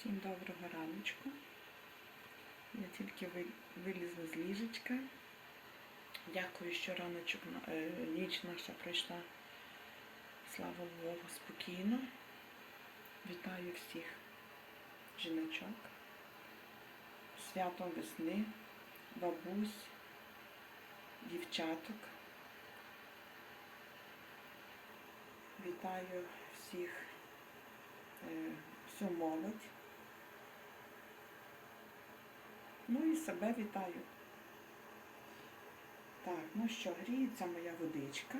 Всім доброго раночку. Я тільки вилізла з ліжечка. Дякую, що раночок, е, ніч наша пройшла, слава Богу, спокійно. Вітаю всіх жіночок. з Святом весни, бабусь, дівчаток. Вітаю всіх, е, всю молодь. Ну і себе вітаю. Так, ну що, гріється моя водичка.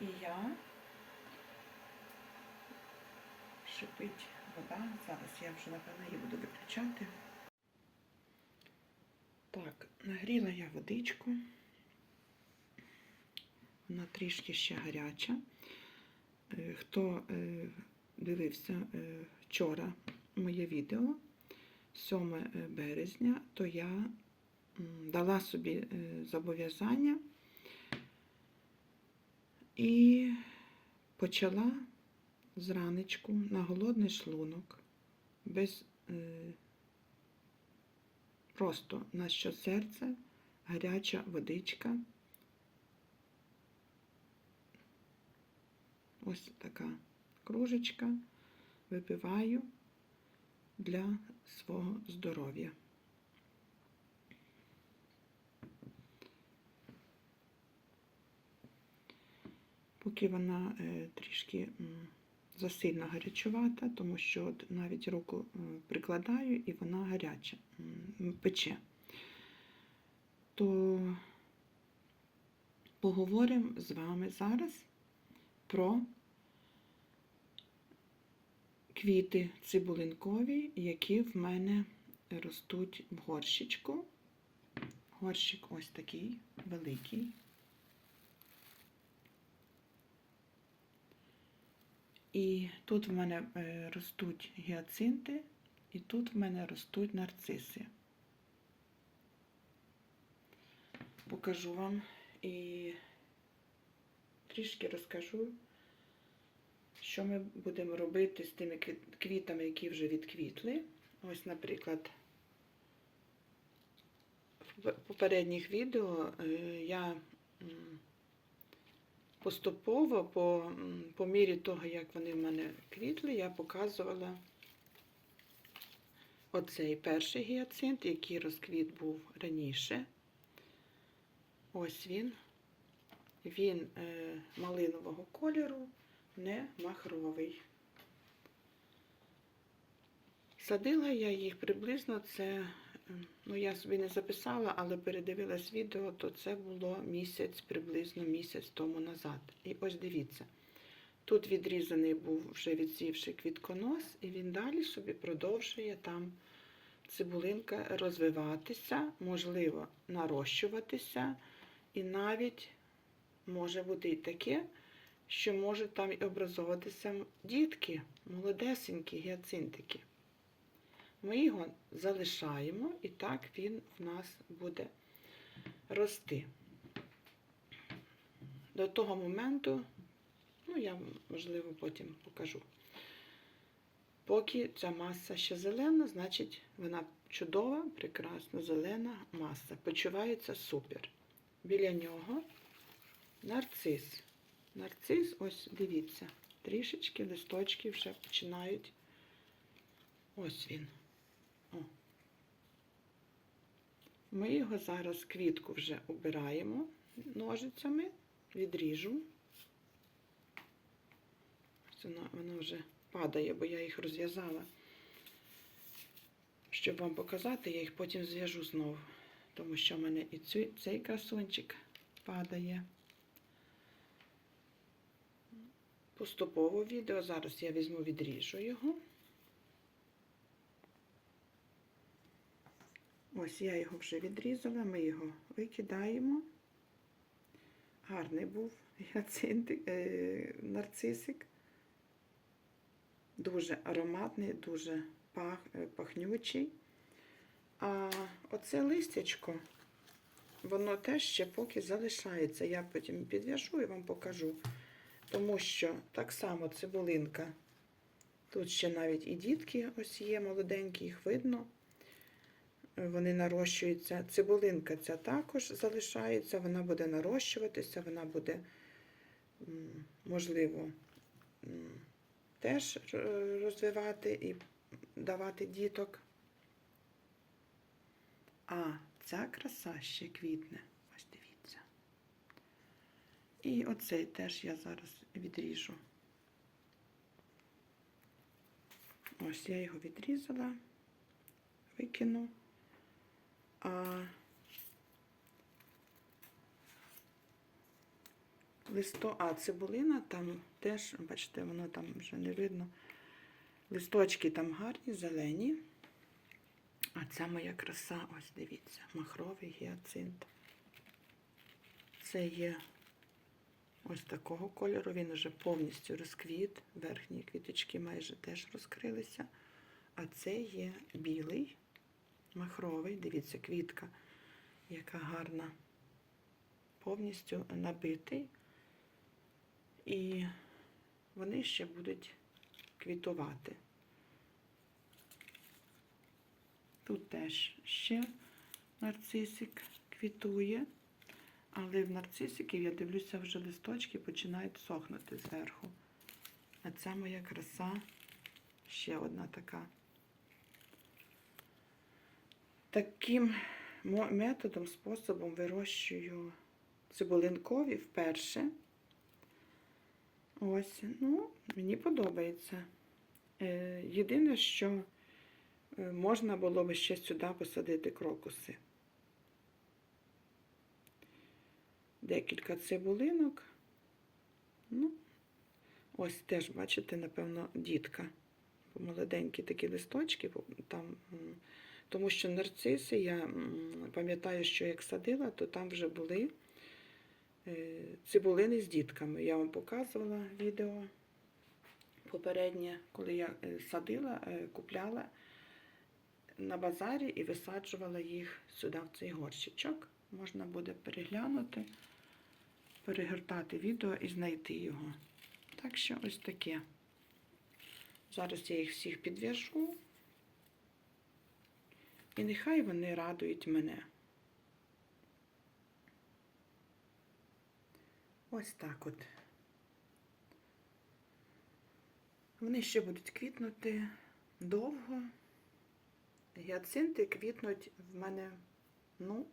І я шипить вода. Зараз я вже напевно її буду виключати. Так, нагріла я водичку. Вона трішки ще гаряча. Е, Хто е, дивився е, вчора моє відео 7 березня, то я дала собі е, зобов'язання і почала зранечку на голодний шлунок, без е, просто на що серце, гаряча водичка. Ось така кружечка. Випиваю для свого здоров'я. Поки вона е, трішки засильно гарячувата, тому що от навіть руку е, прикладаю і вона гаряча, пече, то поговоримо з вами зараз про квіти цибулинкові, які в мене ростуть в горщичку. Горщик ось такий великий. І тут в мене е, ростуть гіацинти, і тут в мене ростуть нарциси. Покажу вам і трішки розкажу, що ми будемо робити з тими квітами, які вже відквітли. Ось, наприклад, в попередніх відео е, я поступово, по, по мірі того, як вони в мене квітли, я показувала оцей перший гіацинт, який розквіт був раніше. Ось він. Він е, малинового кольору, не махровий. Садила я їх приблизно це, е, ну я собі не записала, але передивилась відео, то це було місяць, приблизно місяць тому назад. І ось дивіться, тут відрізаний був вже відсівши квітконос, і він далі собі продовжує там цибулинка розвиватися, можливо, нарощуватися, і навіть може бути і таке, що можуть там і образовуватися дітки, молодесенькі гіацинтики. Ми його залишаємо, і так він в нас буде рости. До того моменту, ну, я, можливо, потім покажу. Поки ця маса ще зелена, значить вона чудова, прекрасна, зелена маса. Почувається супер. Біля нього нарцис. Нарцис, ось дивіться, трішечки листочки вже починають. Ось він. О. Ми його зараз квітку вже обираємо ножицями, відріжу. Ось Воно, воно вже падає, бо я їх розв'язала. Щоб вам показати, я їх потім зв'яжу знову, тому що в мене і цей красунчик падає. Поступово відео. Зараз я візьму, відріжу його. Ось я його вже відрізала, ми його викидаємо. Гарний був гіацинтик, е, нарцисик. Дуже ароматний, дуже пах, е, пахнючий. А оце листячко, воно теж ще поки залишається. Я потім підв'яжу і вам покажу. Тому що так само цибулинка Тут ще навіть і дітки ось є, молоденькі, їх видно. Вони нарощуються. Цибулинка ця також залишається, вона буде нарощуватися, вона буде, можливо, теж розвивати і давати діток. А ця краса ще квітне. Ось дивіться. І оцей теж я зараз відріжу. Ось я його відрізала, викину. А листо, а цибулина там теж, бачите, воно там вже не видно. Листочки там гарні, зелені. А ця моя краса, ось дивіться, махровий гіацинт. Це є ось такого кольору. Він вже повністю розквіт. Верхні квіточки майже теж розкрилися. А це є білий, махровий. Дивіться, квітка, яка гарна, повністю набитий. І вони ще будуть квітувати. Тут теж ще нарцисик квітує, але в нарцисиків я дивлюся, вже листочки починають сохнути зверху. А ця моя краса ще одна така. Таким методом, способом вирощую цибулинкові вперше. Ось, ну, мені подобається. Е, Єдине, що е, можна було би ще сюди посадити крокуси. Декілька цибулинок. Ну, ось теж, бачите, напевно, дітка. Молоденькі такі листочки, там, тому що нарциси, я пам'ятаю, що як садила, то там вже були е, цибулини з дітками. Я вам показувала відео попереднє, коли я е, садила, е, купляла на базарі і висаджувала їх сюди, в цей горщичок. Можна буде переглянути, перегортати відео і знайти його. Так що ось таке. Зараз я їх всіх підв'яжу. І нехай вони радують мене. Ось так от. Вони ще будуть квітнути довго. Гіацинти квітнуть в мене, ну,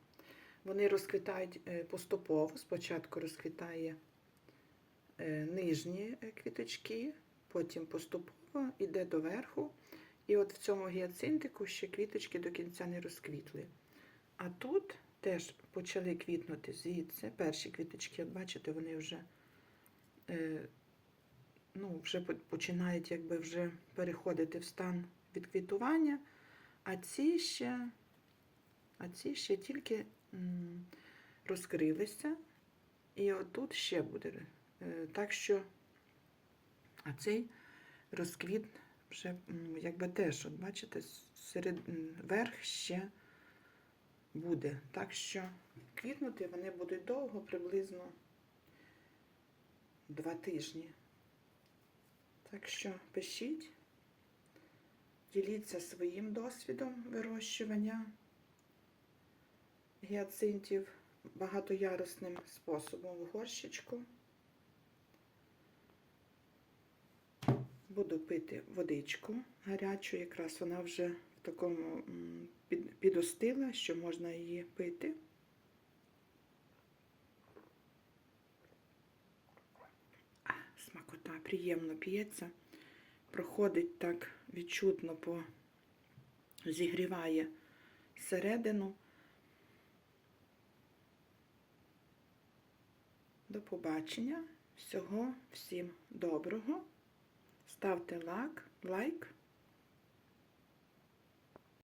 вони розквітають е, поступово. Спочатку розквітає е, нижні е, квіточки, потім поступово йде до верху. І от в цьому гіацинтику ще квіточки до кінця не розквітли. А тут теж почали квітнути звідси. Перші квіточки, от бачите, вони вже, ну, вже починають якби вже переходити в стан відквітування. А ці ще, а ці ще тільки розкрилися. І отут ще буде. Е, Так що, а цей розквіт вже якби теж, от бачите, серед верх ще буде. Так що квітнути вони будуть довго, приблизно два тижні. Так що пишіть, діліться своїм досвідом вирощування гіацинтів багатоярусним способом в горщичку. Буду пити водичку гарячу, якраз вона вже в такому підостила, що можна її пити. Смакота приємно п'ється, проходить так відчутно по зігріває середину. До побачення. Всього всім доброго. Ставте лайк, лайк